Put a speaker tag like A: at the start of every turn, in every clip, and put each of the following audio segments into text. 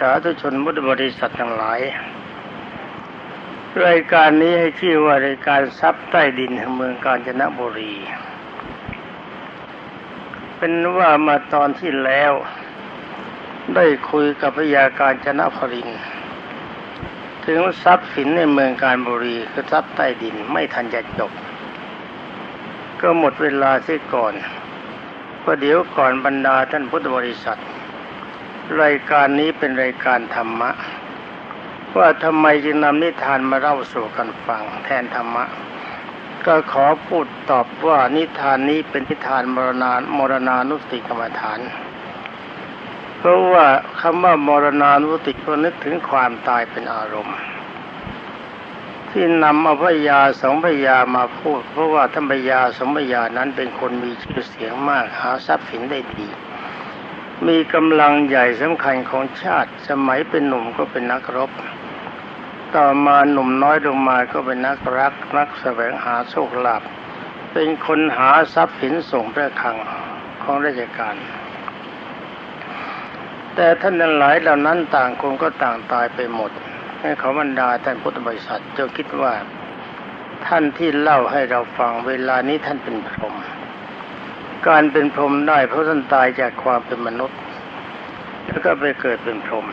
A: สาธุชนพุทบริษัททั้งหลาย รายการนี้ให้ชื่อว่ารายการทรัพย์ใต้ดินแห่งเมืองกาญจนบุรี เป็นว่ามาตอนที่แล้ว ได้คุยกับพยาการจนพรินทร์ถึงทรัพย์สินในเมืองการบุรีคือทรัพย์ใต้ดินไม่ทันจะจบ ก็หมดเวลาเสียก่อนเพราะเดี๋ยวก่อนบรรดาท่านพุทธบริษัท รายการนี้เป็นรายการธรรมะ ว่าทำไมจึงนำนิทานมาเล่าสู่กันฟังแทนธรรมะ ก็ขอพูดตอบว่านิทานนี้เป็นนิทานมรณามรณานุสติกรรมฐาน เพราะว่าคำว่ามรณานุสติก็นึกถึงความตายเป็นอารมณ์ ที่นำเอาพยาสองพยามาพูด เพราะว่าท่านพยาสองพยานั้นเป็นคนมีชื่อเสียงมากหาทรัพย์สินได้ดี มีกำลังใหญ่สำคัญของชาติ สมัยเป็นหนุ่มก็เป็นนักรบ ต่อมาหนุ่มน้อยลงมาก็เป็นนักรัก นักแสวงหาโชคลาภเป็นคนหาทรัพย์สินส่งพระคังของราชการ แต่ท่านนั้นหลายเหล่านั้นต่างคนก็ต่างตายไปหมด ให้เขาบรรดาท่านพุทธบริษัทจงคิดว่า ท่านที่เล่าให้เราฟังเวลานี้ท่านเป็นพรหม การเป็นพรหมได้เพราะท่านตายจากความเป็นมนุษย์ แล้วก็ไปเกิดเป็นพรหม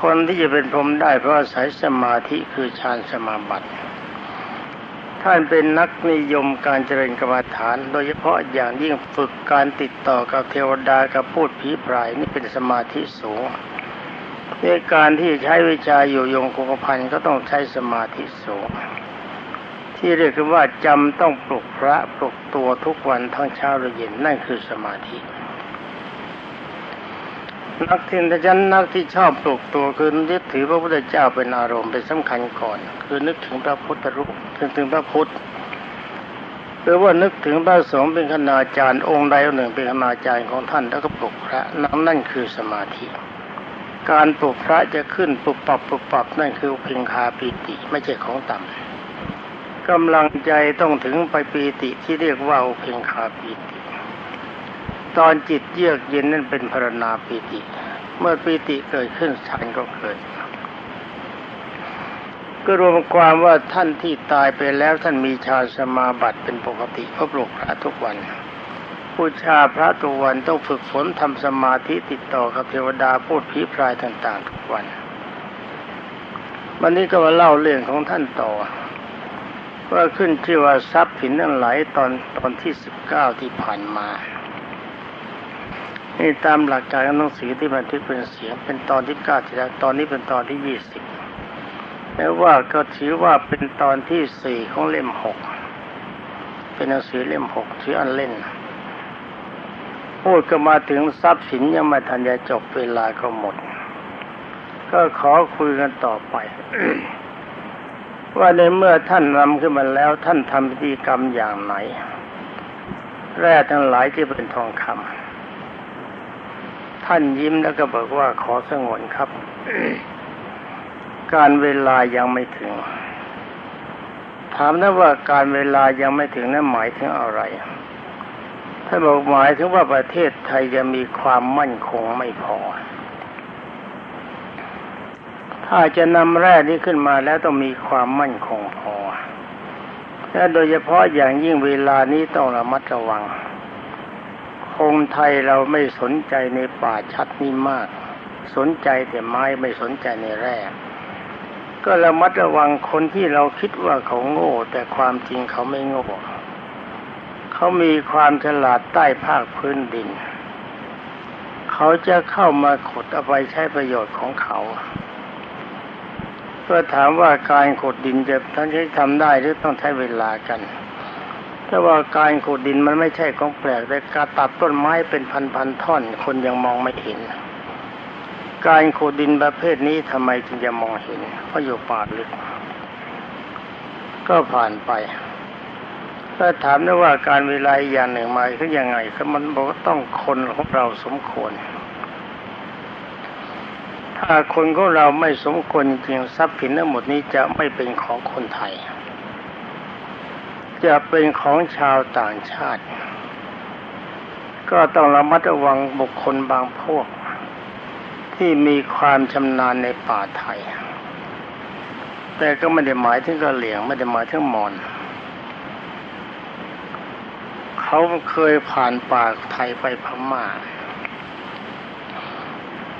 A: คนที่จะเป็นพรหมได้เพราะอาศัยสมาธิคือฌานสมาบัติท่านเป็นนักนิยมการเจริญกรรมฐาน โดยเฉพาะอย่างยิ่งฝึกการติดต่อกับเทวดากับพูดผีพรายนี่เป็นสมาธิสูงในการที่ใช้วิชาอยู่ยงคงพันก็ต้องใช้สมาธิสูง ที่เรียกว่าจำต้องปลุกพระปลุกตัวทุกวันทั้งเช้าและเย็นนั่นคือสมาธิ นักที่ฉันนักที่ชอบปลุกตัวคือยึดถือพระพุทธเจ้าเป็นอารมณ์เป็นสำคัญก่อน คือนึกถึงพระพุทธรูปนึกถึงพระพุทธหรือว่านึกถึงพระสงฆ์เป็นคณาจารย์องค์ใดองค์หนึ่งเป็นคณาจารย์ของท่านแล้วก็ปลุกพระนั่นนั่นคือสมาธิ การปลุกพระจะขึ้นปลุกปรับปลุกปรับนั่นคือเพียงคาปีติไม่ใช่ของต่ำ กำลังใจต้องถึงไปปีติที่เรียกว่าอุเพงคาปีติ ตอนจิตเยือกเย็นนั่นเป็นพรณาปีติ เมื่อปีติเกิดขึ้นฌานก็เกิด ก็รวมความว่าท่านที่ตายไปแล้วท่านมีฌาสมาบัติเป็นปกติเพราะปลุกพระทุกวันบูชาพระทุกวันต้องฝึกฝนทำสมาธิติดต่อกับเทวดาพูดผีพรายต่าง ๆ ทุกวัน วันนี้ก็มาเล่าเรื่องของท่านต่อ ว่าขึ้นชื่อว่าทรัพย์สินทั้งหลายตอนตอนที่สิบเก้าที่ผ่านมานี่ตามหลักการของหนังสือที่บันทึกเป็นเสียงเป็นตอนที่เก้าที่แล้วตอนนี้เป็นตอนที่ยี่สิบแต่ว่าก็ถือว่าเป็นตอนที่สี่ของเล่มหกเป็นหนังสือเล่มหกชื่ออันเล่นพูดก็มาถึงทรัพย์สินยังไม่ทันจะจบเวลาก็หมด ก็ขอคุยกันต่อไป ว่าในเมื่อท่านนำขึ้นมาแล้วท่านทำพิธีกรรมอย่างไหน แร่ทั้งหลายที่เป็นทองคำท่านยิ้มแล้วก็บอกว่าขอสงวนครับ การเวลายังไม่ถึง ถามนะว่าการเวลายังไม่ถึงนั้นหมายถึงอะไรท่านบอกหมายถึงว่าประเทศไทยจะมีความมั่นคงไม่พอ ถ้าจะนำแร่นี้ขึ้นมาแล้วต้องมีความมั่นคงพอ และโดยเฉพาะอย่างยิ่งเวลานี้ต้องระมัดระวัง คงไทยเราไม่สนใจในป่าชัดนี้มาก สนใจแต่ไม้ไม่สนใจในแร่ ก็ระมัดระวังคนที่เราคิดว่าเขาโง่ แต่ความจริงเขาไม่โง่ เขามีความฉลาดใต้ภาคพื้นดิน เขาจะเข้ามาขุดเอาไปใช้ประโยชน์ของเขา ก็ถามว่าการขุดดินจะท่านใช้ทำได้หรือต้องใช้เวลากันแต่ว่าการขุดดินมันไม่ใช่ของแปลกแต่การตัดต้นไม้เป็นพันๆท่อน คนยังมองไม่เห็น การขุดดินประเภทนี้ทำไมจึงจะมองเห็นเพราะอยู่ป่าลึก ก็ผ่านไปก็ถามได้ว่าการเวลาอย่างหนึ่งมาคือยังไงก็มันบอกว่าต้องคนของเราสมควร ถ้าคนของเราไม่สมควรจริงทรัพย์สินทั้งหมดนี้จะไม่เป็นของคนไทย จะเป็นของชาวต่างชาติ ก็ต้องระมัดระวังบุคคลบางพวก ที่มีความชำนาญในป่าไทย แต่ก็ไม่ได้หมายถึงกระเหลี่ยงไม่ได้หมายถึงมอญเขาเคยผ่านป่าไทยไปพม่า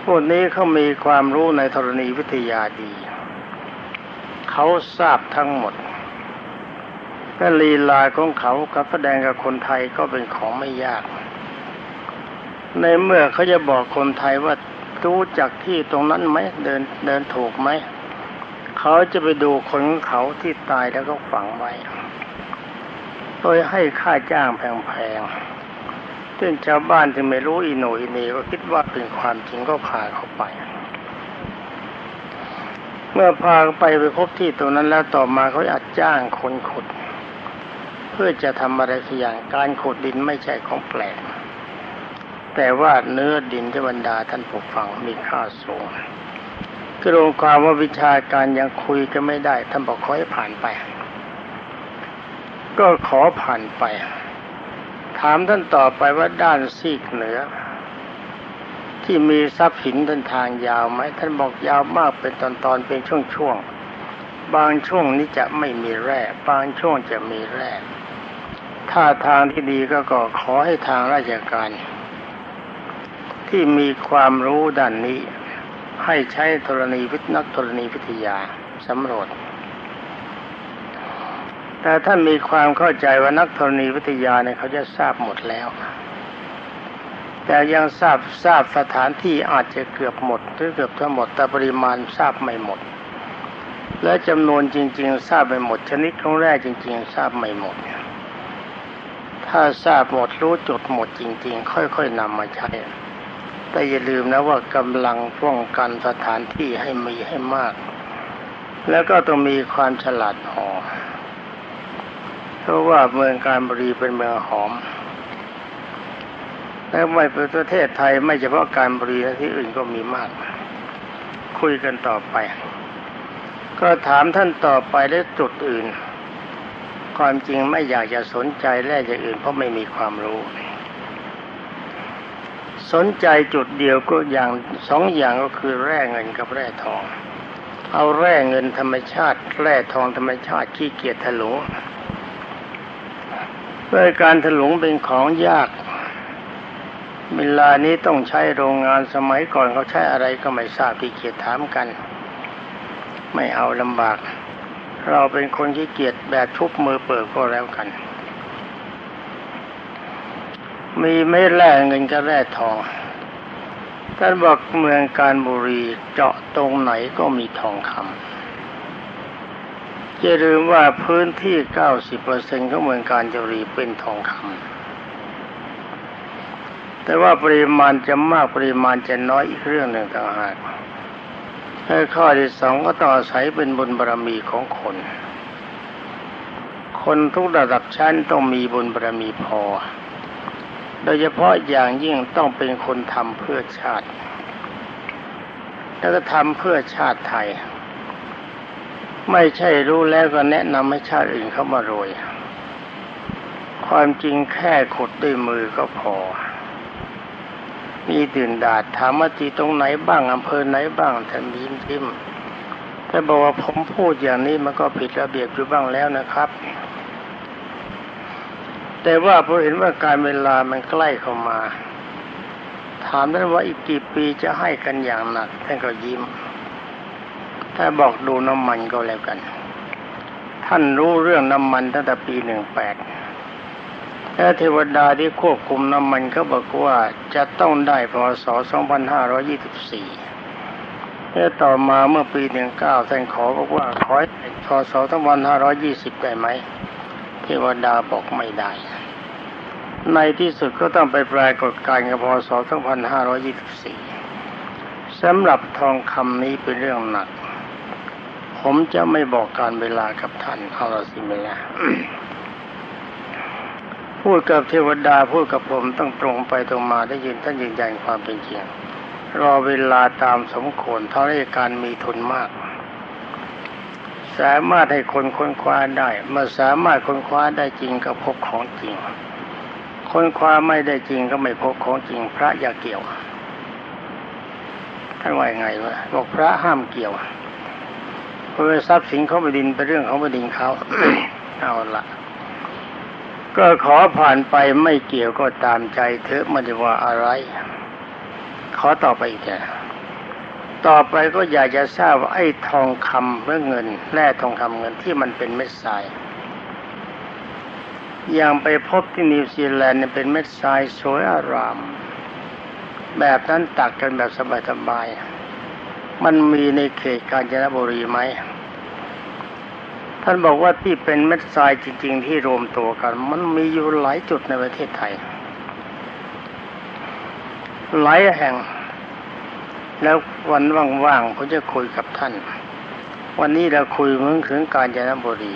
A: พวกนี้เขามีความรู้ในธรณีวิทยาดี เขาทราบทั้งหมดและลีลาของเขากับแสดงกับคนไทยก็เป็นของไม่ยาก ในเมื่อเขาจะบอกคนไทยว่ารู้จักที่ตรงนั้นไหมเดินเดินถูกไหมเขาจะไปดูคนเขาที่ตายแล้วก็ฝังไว้ โดยให้ค่าจ้างแพงๆ ซึ่งชาวบ้านที่ไม่รู้อีโนอีเนก็คิดว่าเป็นความจริงก็พาเขาไป เมื่อพาไปไปพบที่ตรงนั้นแล้วต่อมาเขาอาจจ้างคนขุด เพื่อจะทำอะไรสักอย่างการขุดดินไม่ใช่ของแปลก แต่ว่าเนื้อดินที่บรรดาท่านผู้ฟังมีค่าสูงกรวมความว่าวิชาการยังคุยกันไม่ได้ท่านบอกขอให้ผ่านไป ก็ขอผ่านไป ถามท่านต่อไปว่าด้านซีกเหนือ ที่มีทรัพย์หินเดินทางยาวไหมท่านบอกยาวมากเป็นตอนๆเป็นช่วงๆบางช่วงนี้จะไม่มีแร่บางช่วงจะมีแร่ถ้าทางที่ดีก็ก็ขอให้ทางราชการ ที่มีความรู้ด้านนี้ ให้ใช้ธรณีวิทนักธรณีวิทยาสำรวจ แต่ท่านมีความเข้าใจว่านักธรณีวิทยาเนี่ยเขาจะทราบหมดแล้ว แต่ยังทราบทราบสถานที่อาจจะเกือบหมด หรือเกือบทั้งหมดแต่ปริมาณทราบไม่หมด และจำนวนจริง ๆ ทราบไม่หมด ชนิดของแร่จริง ๆ ทราบไม่หมด ถ้าทราบหมดรู้จุดหมดจริง ๆ ค่อย ๆนำมาใช้แต่อย่าลืมนะว่ากำลังป้องกันสถานที่ให้มีให้มาก แล้วก็ต้องมีความฉลาดพอ เพราะว่าเมืองการบุรีเป็นเมืองหอม และไม่เป็นประเทศไทยไม่เฉพาะการบุรีที่อื่นก็มีมาก คุยกันต่อไป ก็ถามท่านต่อไปและจุดอื่น ความจริงไม่อยากจะสนใจแร่อย่างอื่นเพราะไม่มีความรู้ สนใจจุดเดียวก็อย่างสองอย่างก็คือแร่เงินกับแร่ทอง เอาแร่เงินธรรมชาติ แร่ทองธรรมชาติขี้เกียจถลุง เพื่อการถลุงเป็นของยาก เวลานี้ต้องใช้โรงงานสมัยก่อนเขาใช้อะไรก็ไม่ทราบที่เกียจถามกัน ไม่เอาลำบาก เราเป็นคนขี้เกียจแบบชุบมือเปิดก็แล้วกัน มีไม่แร่เงินกับแร่ทองท่านบอกเมืองการบุรีเจาะตรงไหนก็มีทองคำ อย่าลืมว่าพื้นที่ 90%ของเมืองการบุรีเป็นทองคำแต่ว่าปริมาณจะมากปริมาณจะน้อยอีกเรื่องหนึ่งต่างหากข้อที่สองก็ต่ออาศัยเป็นบุญบารรมีของคน คนทุกระดับชั้นต้องมีบุญบารรมีพอ โดยเฉพาะอย่างยิ่งต้องเป็นคนทำเพื่อชาติ แล้วก็ทำเพื่อชาติไทย ไม่ใช่รู้แล้วก็แนะนำให้ชาติอื่นเข้ามารวยความจริงแค่ขุดด้วยมือก็พอ มีตื่นดาดถามว่าที่ตรงไหนบ้างอำเภอไหนบ้างท่านยิ้มทิมถ้าบอกว่าผมพูดอย่างนี้มันก็ผิดระเบียบอยู่บ้างแล้วนะครับ แต่ว่าพอเห็นว่าการเวลามันใกล้เข้ามา ถามท่านว่าอีกกี่ปีจะให้กันอย่างหนักท่านก็ยิ้ม ถ้าบอกดูน้ำมันก็แล้วกัน ท่านรู้เรื่องน้ำมันตั้งแต่ปีหนึ่งแปดและเทวดาที่ควบคุมน้ำมันเขาบอกว่าจะต้องได้พศ 2524และต่อมาเมื่อปี19ท่านขอบอกว่าขอให้พศ 2520 ได้ไหม เทวดาบอกไม่ได้ ในที่สุดก็ต้องไปปรากฏการกับพศ 2524สำหรับทองคำนี้เป็นเรื่องหนัก ผมจะไม่บอกการเวลากับท่านเอาละสิเมล่ะพูดกับเทวดาพูดกับผมต้องตรงไปตรงมาได้ยินท่านยืนยันความเป็นจริงรอเวลาตามสมควรเท่าราชการมีทุนมาก สามารถให้คนค้นคว้าได้เมื่อสามารถค้นคว้าได้จริงก็พบของจริง ค้นคว้าไม่ได้จริงก็ไม่พบของจริง พระอย่าเกี่ยวท่านว่ายังไงวะบอกพระห้ามเกี่ยว เพราะทรัพย์สินของแผ่นดินเป็นเรื่องของแผ่นดินเขาเอาละก็ขอผ่านไปไม่เกี่ยวก็ตามใจเถอะไม่ได้ว่าอะไร ขอต่อไปอีกนะต่อไปก็อยากจะทราบไอ้ทองคำหรือเงินแร่ทองคำเงินที่มันเป็นเม็ดทรายอย่างไปพบที่นิวซีแลนด์เนี่ยเป็นเม็ดทรายสวยอาราม แบบนั้นตักกันแบบสบายๆ มันมีในเขตกาญจนบุรีไหม ท่านบอกว่าที่เป็นเม็ดทรายจริง ๆ ที่รวมตัวกัน มันมีอยู่หลายจุดในประเทศไทย หลายแห่ง แล้ววันว่างๆผมจะคุยกับท่าน วันนี้เราคุยเรื่องถึงกาญจนบุรี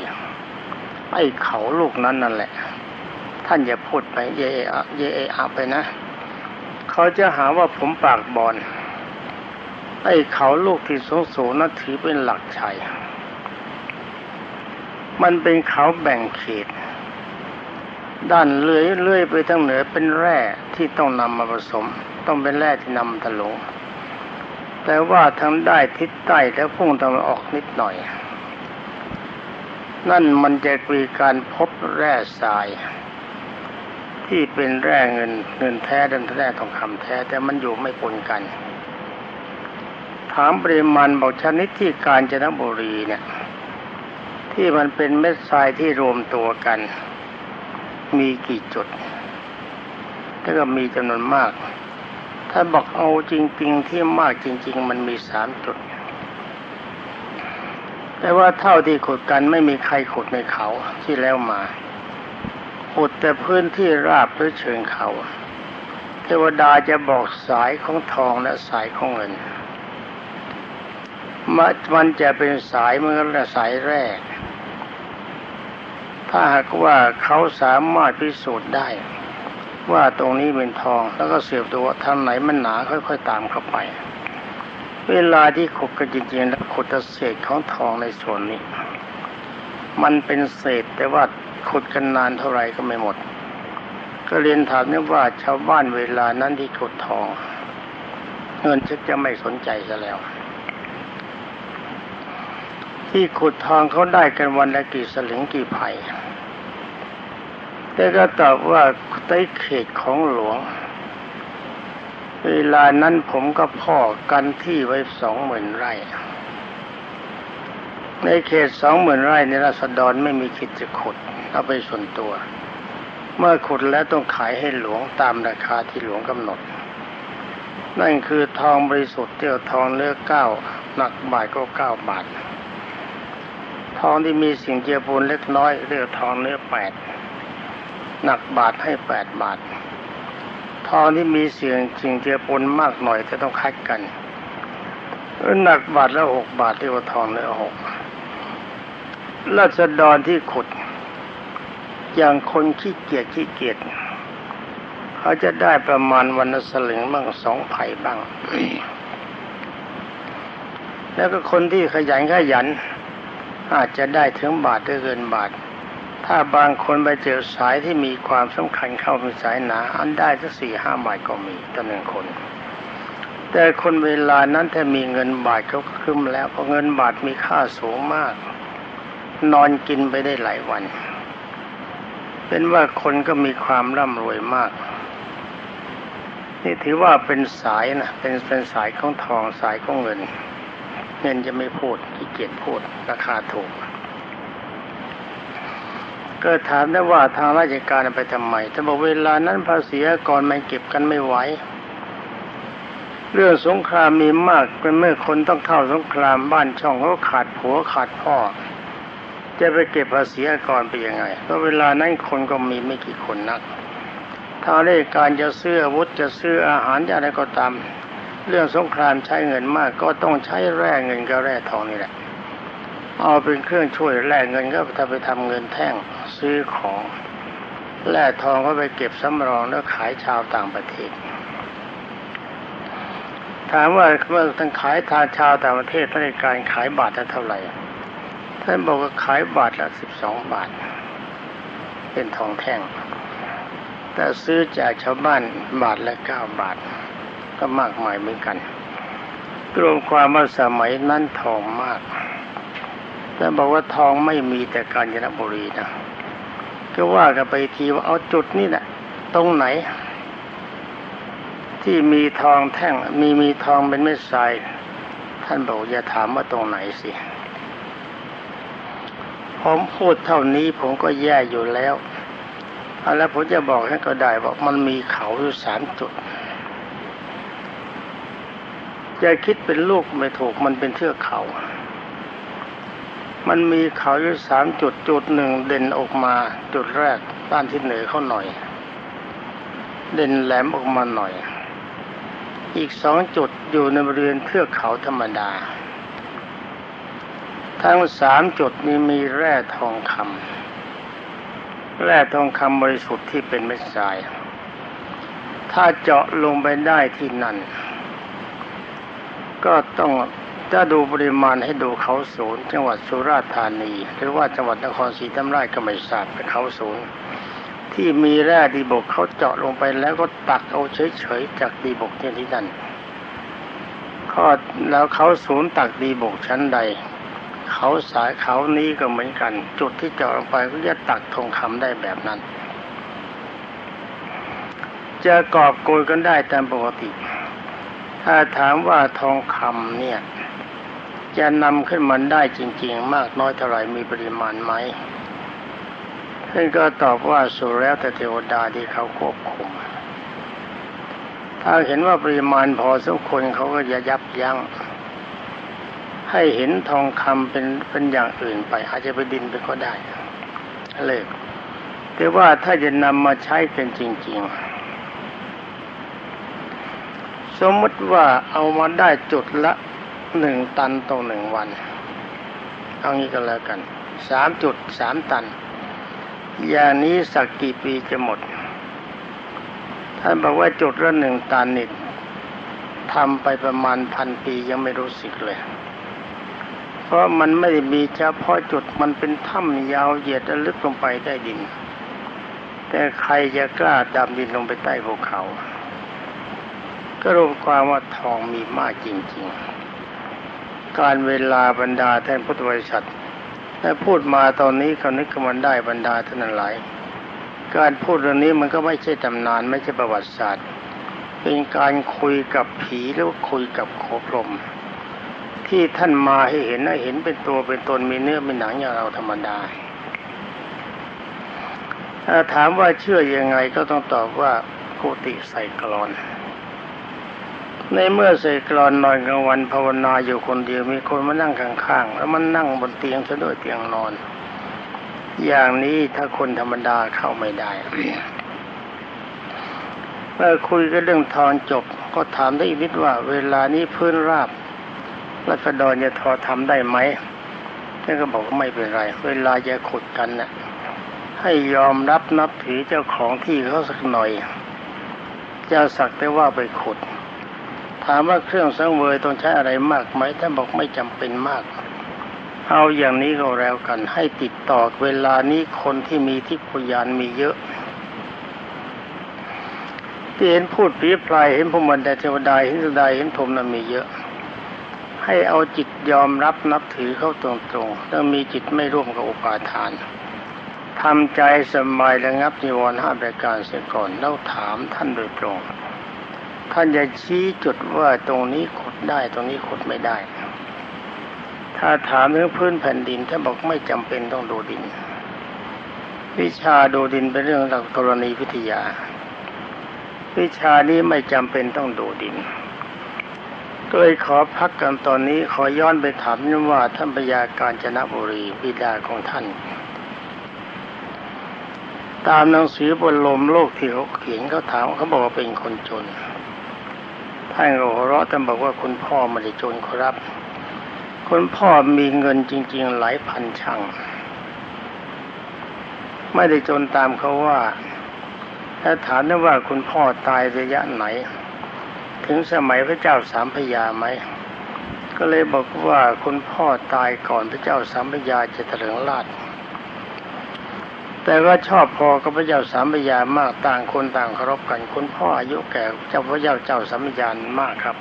A: ไอ้เขาลูกนั้นนั่นแหละ ท่านอย่าพูดไปเยเอะเยเออะไปนะ เขาจะหาว่าผมปากบอล ไอ้เขาลูกที่สูงสูงนั้นถือเป็นหลักชัย มันเป็นเขาแบ่งเขต ด้านเลื่อยเลื่อยไปทางเหนือเป็นแร่ที่ต้องนำมาผสม ต้องเป็นแร่ที่นำมาถลุงแต่ว่าทางได้ทิศใต้และพุ่งตะวันออกนิดหน่อย นั่นมันจะมีการพบแร่ทรายที่เป็นแร่เงินเงินแท้ดันแร่ทองคำแท้แต่มันอยู่ไม่ปนกัน ถามปริมาณบอกชนิดที่กาญจนบุรีเนี่ย ที่มันเป็นเม็ดทรายที่รวมตัวกัน มีกี่จุดแล้วก็มีจำนวนมาก ถ้าบอกเอาจริง ๆ ที่มากจริง ๆ มันมีสามจุด แต่ว่าเท่าที่ขุดกันไม่มีใครขุดในเขาที่แล้วมาขุดแต่พื้นที่ราบหรือเชิงเขา เทวดาจะบอกสายของทองและสายของเงิน มันจะเป็นสายเมื่อนกับสายแรก ถ้าหากว่าเขาสามารถพิสูจน์ได้ ว่าตรงนี้เป็นทองแล้วก็เสียบดูว่าทางไหนมันหนาค่อย ๆ ตามเข้าไป เวลาที่ขุดกันจริงๆแล้วขุดเศษของทองในส่วนนี้ มันเป็นเศษแต่ว่าขุดกันนานเท่าไหร่ก็ไม่หมด ก็เรียนถามนี่ว่าชาวบ้านเวลานั้นที่ขุดทอง เงินชักจะไม่สนใจซะแล้ว ที่ขุดทองเขาได้กันวันละกี่สลึงกี่ไผ่แต่ก็ตอบว่าใต้เขตของหลวง เวลานั้นผมก็พ่อกันที่ไว้สองหมื่นไร่ ในเขตสองหมื่นไร่ในรัศดรไม่มีคิดจะขุดเอาไปส่วนตัว เมื่อขุดแล้วต้องขายให้หลวงตามราคาที่หลวงกำหนด นั่นคือทองบริสุทธิ์เที่ยวทองเลือกเก้าหนักบาทก็เก้าบาท ทองที่มีสิ่งเจือปนเล็กน้อยเรียกทองเนื้อแปดหนักบาทให้แปดบาท ทองที่มีเสียงสิ่งเจือปนมากหน่อยจะต้องคัดกันหนักบาทละหกบาทเรียกว่าทองเนื้อหกราษฎรที่ขุด อย่างคนขี้เกียจขี้เกียจเขาจะได้ประมาณวันละสลึงบ้างสองไผ่บ้าง แล้วก็คนที่ขยันขยัน อาจจะได้ถึงบาทหรือเกินบาท ถ้าบางคนไปเจอสายที่มีความสำคัญเข้าเป็นสายหนาอันได้สักสี่ห้าบาทก็มีต่อหนึ่งคน แต่คนเวลานั้นถ้ามีเงินบาทเขาคึ้มแล้วเพราะเงินบาทมีค่าสูงมาก นอนกินไปได้หลายวัน เป็นว่าคนก็มีความร่ำรวยมากนี่ถือว่าเป็นสายนะเป็นเป็นสายของทองสายของเงิน เงินจะไม่พูดขี้เกียจพูดราคาถูก ก็ถามได้ว่าทางราชการไปทำไมถ้าบอกเวลานั้นภาษีก่อนมันเก็บกันไม่ไหวเรื่องสงครามมีมากเป็นเมื่อคนต้องเข้าสงครามบ้านช่องเขาขาดผัวขาดพ่อ จะไปเก็บภาษีก่อนไปยังไงเพราะเวลานั้นคนก็มีไม่กี่คนนักถ้าเรื่องการจะซื้ออาวุธจะซื้ออาหารจะอะไรก็ตาม เรื่องสงครามใช้เงินมากก็ต้องใช้แร่เงินกับแร่ทองนี่แหละ เอาเป็นเครื่องช่วยแร่เงินก็ถ้าไปทำเงินแท่งซื้อของแร่ทองก็ไปเก็บสำรองแล้วขายชาวต่างประเทศ ถามว่าเมื่อท่านขายทางชาวต่างประเทศท่านการขายบาทเท่าไหร่ท่านบอกว่าขายบาทละสิบสองบาท เป็นทองแท่ง แต่ซื้อจากชาวบ้านบาทละเก้าบาท ก็มากมายเหมือนกันรวมความว่าสมัยนั้นทองมากแต่บอกว่าทองไม่มีแต่กาญจนบุรีนะก็ว่ากันไปทีว่าเอาจุดนี่แหละตรงไหน ที่มีทองแท่งมีมีทองเป็นเม็ดทรายท่านบอกอย่าถามว่าตรงไหนสิผมพูดเท่านี้ผมก็แย่อยู่แล้วเอาแล้วผมจะบอกให้ก็ได้บอกมันมีเขาอยู่สามจุด จะคิดเป็นลูกไม่ถูกมันเป็นเทือกเขา มันมีเขาอยู่สามจุดจุดหนึ่งเด่นออกมาจุดแรกด้านที่เหนือเขาหน่อย เด่นแหลมออกมาหน่อย อีกสองจุดอยู่ในบริเวณเทือกเขาธรรมดา ทั้งสามจุดนี้มีแร่ทองคำแร่ทองคำบริสุทธิ์ที่เป็นเม็ดทราย ถ้าเจาะลงไปได้ที่นั่น ก็ต้องถ้าดูปริมาณให้ดูเขาศูนย์จังหวัดสุราษฎร์ธานี หรือว่าจังหวัดนครศรีธรรมราชก็ไม่ทราบแต่เขาศูนย์ที่มีแร่ดีบกเขาเจาะลงไปแล้วก็ตักเอาเฉยๆจากดีบกที่ที่นั่นข้อแล้วเขาศูนย์ตักดีบกชั้นใด เขาสายเขานี้ก็เหมือนกัน จุดที่เจาะลงไปก็จะตักทองคำได้แบบนั้น จะกอบโกยกันได้ตามปกติ ถ้าถามว่าทองคำเนี่ย จะนำขึ้นมาได้จริง ๆ มากน้อยเท่าไหร่มีปริมาณไหมท่านก็ตอบว่าสุแล้วแต่เทวดาที่เขาควบคุม ถ้าเห็นว่าปริมาณพอสมควรเขาก็จะยับยั้งให้เห็นทองคำเป็นเป็นอย่างอื่นไป อาจจะไปดินไปก็ได้เลยแต่ว่าถ้าจะนำมาใช้เป็นจริง ๆ สมมติว่าเอามาได้จุดละหนึ่งตันต่อหนึ่งวัน เอางี้ก็แล้วกันสามจุดสามตัน อย่างนี้สักกี่ปีจะหมด ท่านบอกว่าจุดละหนึ่งตันนี่ทำไปประมาณพันปียังไม่รู้สึกเลย เพราะมันไม่มีเฉพาะจุดมันเป็นถ้ำยาวเหยียดละลึกลงไปใต้ดิน แต่ใครจะกล้าดำดินลงไปใต้ภูเขา ก็รวมความว่าทองมีมากจริง ๆ การเวลาบรรดาท่านพุทธบริษัทถ้าพูดมาตอนนี้เขานึกขึ้นมันได้บรรดาท่านหลาย การพูดเรื่องนี้มันก็ไม่ใช่ตำนานไม่ใช่ประวัติศาสตร์ เป็นการคุยกับผีหรือคุยกับโคพรมที่ท่านมาให้เห็นให้เห็นเป็นตัวเป็นตนมีเนื้อมีหนังอย่างเราธรรมดาถ้าถามว่าเชื่อยังไงก็ต้องตอบว่ากุติใส่กรอน ในเมื่อใส่กรอนนอนกลางวันภาวนาอยู่คนเดียวมีคนมานั่งข้างๆแล้วมันนั่งบนเตียงซะด้วยเตียงนอน อย่างนี้ถ้าคนธรรมดาเข้าไม่ได้เมื่อคุยกันเรื่องทองจบ ก็ถามได้อีกนิดว่า เวลานี้พื้นราบรัษฎรจะทอทำได้ไหมท่านก็บอกว่าไม่เป็นไร เวลาจะขุดกันนะ่ะให้ยอมรับนับถือเจ้าของที่เขาสักหน่อยเจ้าสักแต่ว่าไปขุด ถามว่าเครื่องสังเวยต้องใช้อะไรมากไหมท่านบอกไม่จำเป็นมาก เอาอย่างนี้ก็แล้วกัน ให้ติดต่อเวลานี้คนที่มีทิพยานมีเยอะที่เห็นพูดผีพลายเห็นพรหมันแต่เทวดาเห็นสดาเห็นพรมนั้นมีเยอะ ให้เอาจิตยอมรับนับถือเข้าตรงๆต้องมีจิตไม่ร่วมกับอุปาทานทำใจสบายระงับนิวรณ์ห้าประการเสียก่อนแล้วถามท่านโดยตรง ท่านจะชี้จุดว่าตรงนี้ขุดได้ตรงนี้ขุดไม่ได้ ถ้าถามเรื่องพื้นแผ่นดินท่านบอกไม่จำเป็นต้องดูดิน วิชาดูดินเป็นเรื่องหลักธรณีวิทยา วิชานี้ไม่จำเป็นต้องดูดินก็เลยขอพักกันตอนนี้ขอย้อนไปถามว่าท่านพยาการจนบุรีบิดาของท่าน ตามหนังสือบนลมโลกที่เขาเขียนเขาถามเขาบอกว่าเป็นคนจน ท่านหัวเราะท่านบอกว่าคุณพ่อไม่ได้จนครับ คุณพ่อมีเงินจริง ๆ หลายพันช่างไม่ได้จนตามเขาว่า ถ้าถามได้ว่าคุณพ่อตายระยะไหน ถึงสมัยพระเจ้าสามพยาไหม ก็เลยบอกว่าคุณพ่อตายก่อนพระเจ้าสามพยาจะเถลิงราช แต่ก็ชอบพอกับพระเจ้าสามพยามากต่างคนต่างเคารพกันคุณพ่ออายุแก่เจ้าพระเจ้าเจ้าสามพยานมากครับ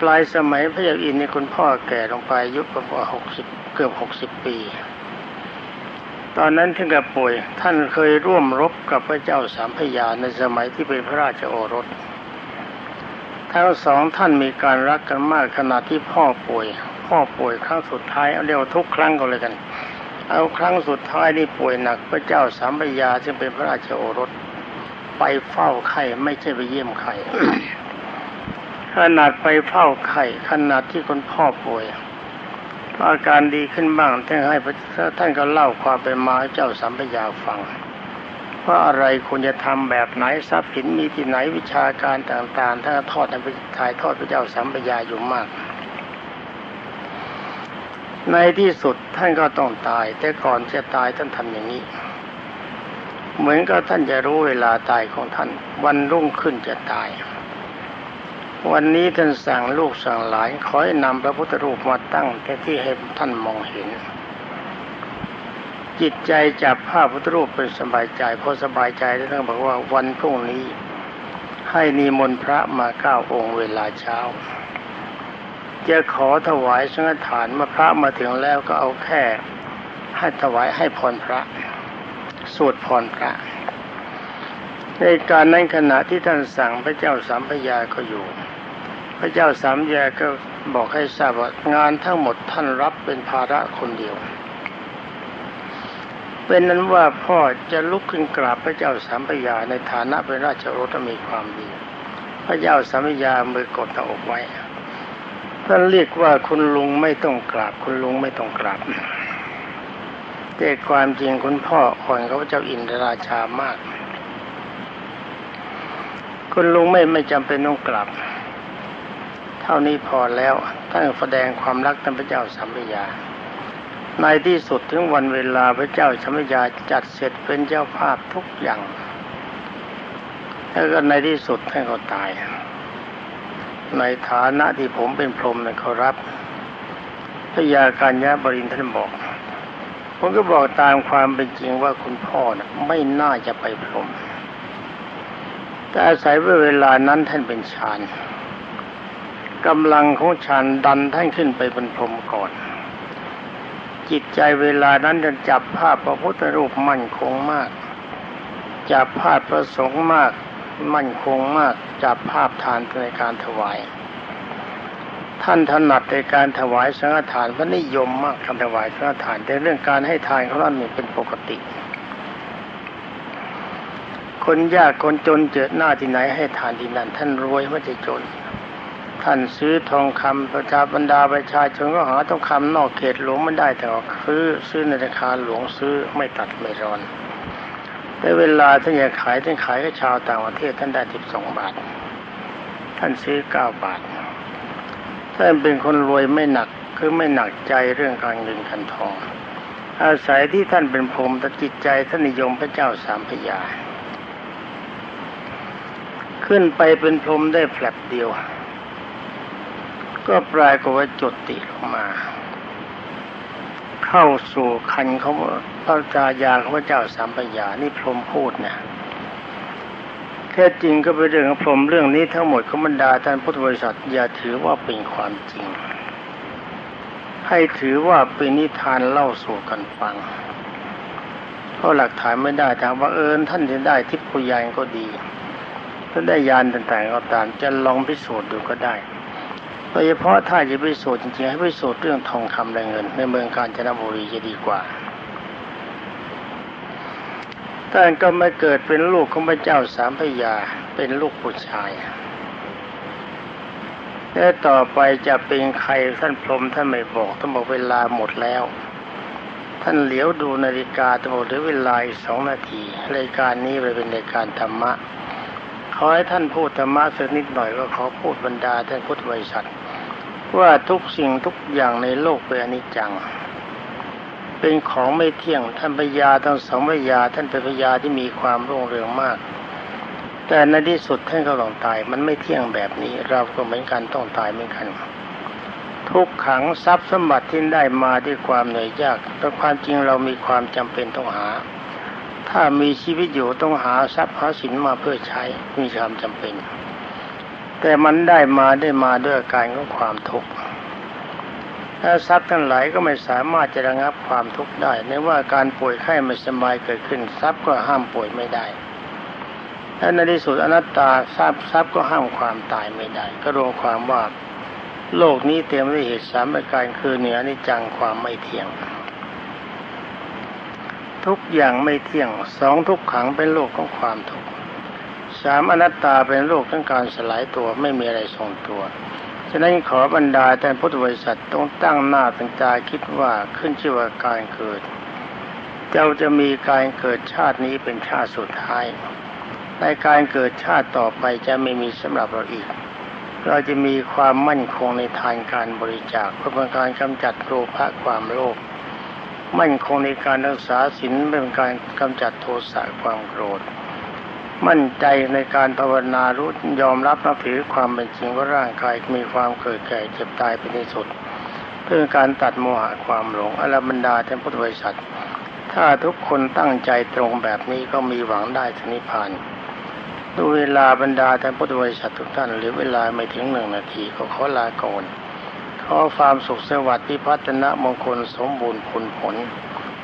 A: ปลายสมัยพระเจ้าอินทร์นี่คุณพ่อแก่ลงไปอายุประมาณหกสิบเกือบหกสิบปี ตอนนั้นถึงกับป่วยท่านเคยร่วมรบกับพระเจ้าสามพยาในสมัยที่เป็นพระราชโอรสทั้งสองท่านมีการรักกันมากขณะที่พ่อป่วย พ่อป่วยครั้งสุดท้ายเอาเรียกว่าทุกครั้งก็เลยกัน เอาครั้งสุดท้ายนี่ป่วยหนักพระเจ้าสามพยาซึ่งเป็นพระราชโอรส ไปเฝ้าไข้ไม่ใช่ไปเยี่ยมไข้ขนาดไปเฝ้าไข้ขนาดที่คนพ่อป่วยอาการดีขึ้นบ้างท่านให้พระท่านก็เล่าความเป็นมาให้เจ้าสัมปยาฟังว่าอะไรควรจะทำแบบไหนทรัพย์สินมีที่ไหนวิชาการต่างๆท่านทอดให้ไปถ่ายทอดพระเจ้าสัมปยาอยู่มาก ในที่สุด ท่านก็ต้องตาย แต่ก่อนจะตายท่านทำอย่างนี้ เหมือนกับท่านจะรู้เวลาตายของท่าน วันรุ่งขึ้นจะตาย วันนี้ท่านสั่งลูกสั่งหลานขอให้นำพระพุทธรูปมาตั้งแต่ที่ให้ท่านมองเห็น จิตใจจับภาพพุทธรูปเป็นสบายใจพอสบายใจแล้วท่านบอกว่าวันพรุ่งนี้ ให้นิมนต์พระมาเก้าองค์เวลาเช้า จะขอถวายสังฆทานมื่อพระมาถึงแล้วก็เอาแค่ ให้ถวายให้พรพระสวดพรพระ ในการนั้นขณะที่ท่านสั่งพระเจ้าสามพยาก็อยู่ พระเจ้าสามยาก็บอกให้ทราบว่างานทั้งหมดท่านรับเป็นภาระคนเดียวเป็นนั้นว่าพ่อจะลุกขึ้นกราบพระเจ้าสามพยาในฐานะเป็นราชโอรสมีความดี พระเจ้าสามพยามือกดหน้าอกไว้ ท่านเรียกว่าคุณลุงไม่ต้องกราบ คุณลุงไม่ต้องกราบแต่ความจริงคุณพ่ออ่อนกับพระเจ้าอินทราชามาก คุณลุงไม่ไม่จำเป็นต้องกลับเท่านี้พอแล้วท่านแสดงความรักท่านพระเจ้าสัมปยาในที่สุดถึงวันเวลาพระเจ้าสัมปยาจัดเสร็จเป็นเจ้าภาพทุกอย่างแล้วก็ในที่สุดท่านก็ตาย ในฐานะที่ผมเป็นพรหมเนี่ยเขารับพระยาการยะบรินท่านบอก ผมก็บอกตามความเป็นจริงว่าคุณพ่อนะไม่น่าจะไปพรหมแต่อาศัยเวลานั้นท่านเป็นฌานกำลังของฌานดันท่านขึ้นไปบนพรหมก่อน จิตใจเวลานั้นจะจับภาพพระพุทธรูปมั่นคงมาก จับภาพพระสงฆ์มาก มั่นคงมากจับภาพทานในการถวาย ท่านถนัดในการถวายสังฆทานพระนิยมมากการถวายสังฆทานแต่เรื่องการให้ทานของท่านนี่เป็นปกติ คนยากคนจนเจอหน้าที่ไหนให้ทานที่นั่นท่านรวยไม่ใช่จน ท่านซื้อทองคำประชาบรรดาประชาชนก็หาทองคำนอกเขตหลวงไม่ได้แต่ซื้อซื้อในราคาหลวงซื้อไม่ตัดไม่รอน แต่เวลาท่านอยากขายท่านขายให้ชาวต่างประเทศท่านได้สิบสองบาท ท่านซื้อเก้าบาทท่านเป็นคนรวยไม่หนักคือไม่หนักใจเรื่องการเงินกันทอง อาศัยที่ท่านเป็นพรหมแต่จิตใจท่านนิยมพระเจ้าสามพยา ขึ้นไปเป็นพรหมได้แผลบเดียว ก็ปลายกว่าจุดติลงมา เข้าสู่คันเขาพระจายาของพระเจ้าสามพระยานี่พรมพูดนะแท้จริงก็เป็นเรื่องของพรมเรื่องนี้ทั้งหมดขบรรดาท่านพุทธบริษัทอย่าถือว่าเป็นความจริง ให้ถือว่าเป็นนิทานเล่าสู่กันฟัง เพราะหลักฐานไม่ได้ทางว่าเอิญท่านจะได้ทิพยานก็ดีถ้าได้ยานต่างๆก็ตามจะลองพิสูจน์ดูก็ได้ โดยเฉพาะถ้าจะพิสูจน์จริงๆให้พิสูจน์เรื่องทองคำและเงิน ในเมืองกาญจนบุรีจะดีกว่าท่านก็มาเกิดเป็นลูกของพระเจ้าสามพยาเป็นลูกผู้ชายและต่อไปจะเป็นใครท่านพรหมท่านไม่บอกท่านบอกเวลาหมดแล้ว ท่านเหลียวดูนาฬิกาท่านบอกเหลือเวลาอีกสองนาทีรายการนี้ไปเป็นรายการธรรมะขอให้ท่านพูดธรรมะสักนิดหน่อยก็ขอพูดบรรดาท่านพุทธบริษัท ว่าทุกสิ่งทุกอย่างในโลกเป็นอนิจจัง เป็นของไม่เที่ยงท่านพญาทั้งสองพญาท่านเป็นพญาที่มีความรุ่งเรืองมาก แต่ในที่สุดท่านก็ต้องตาย มันไม่เที่ยงแบบนี้ เราก็เหมือนกันต้องตายเหมือนกัน ทุกขังทรัพย์สมบัติที่ได้มาด้วยความเหนื่อยยากแต่ความจริงเรามีความจำเป็นต้องหา ถ้ามีชีวิตอยู่ต้องหาทรัพย์หาสินมาเพื่อใช้มีความจำเป็น แต่มันได้มาได้มาด้วยอาการของความทุกข์ถ้าทรัพย์ทั้งหลายก็ไม่สามารถจะระงับความทุกข์ได้ในว่าการป่วยไข้ไม่สบายเกิดขึ้นทรัพย์ก็ห้ามป่วยไม่ได้และในที่สุดอนัตตาทรัพย์ทรัพย์ก็ห้ามความตายไม่ได้ ก็รวมความว่าโลกนี้เต็มด้วยเหตุสามประการคือเหนือนิจังความไม่เที่ยง ทุกอย่างไม่เที่ยงสองทุกขังเป็นโลกของความทุกข์ สามอนัตตาเป็นโลกของการสลายตัวไม่มีอะไรทรงตัว ฉะนั้นขอบรรดาแต่พุทธบริษัทต้องตั้งหน้าตั้งตาคิดว่าขึ้นชื่อว่าการเกิดเราจะมีการเกิดชาตินี้เป็นชาติสุดท้ายในการเกิดชาติต่อไปจะไม่มีสำหรับเราอีก เราจะมีความมั่นคงในทางการบริจาคเพื่อเป็นการกำจัดโลภะความโลภมั่นคงในการรักษาศีลเป็นการกำจัดโทสะความโกรธ มั่นใจในการภาวนารู้ยอมรับนับถือความเป็นจริงว่าร่างกายมีความเกิดแก่เจ็บตายเป็นที่สุด เพื่อการตัดโมหะความหลงอรบรรดาท่านพุทธบริษัท ถ้าทุกคนตั้งใจตรงแบบนี้ก็มีหวังได้ถึงนิพานดูเวลาบรรดาท่านพุทธบริษัททุกท่านหรือเวลาไม่ถึงหนึ่งนาทีก็ขอลาก่อนขอความสุขสวัสดิ์ที่พัฒนะมงคลสมบูรณ์ผลผล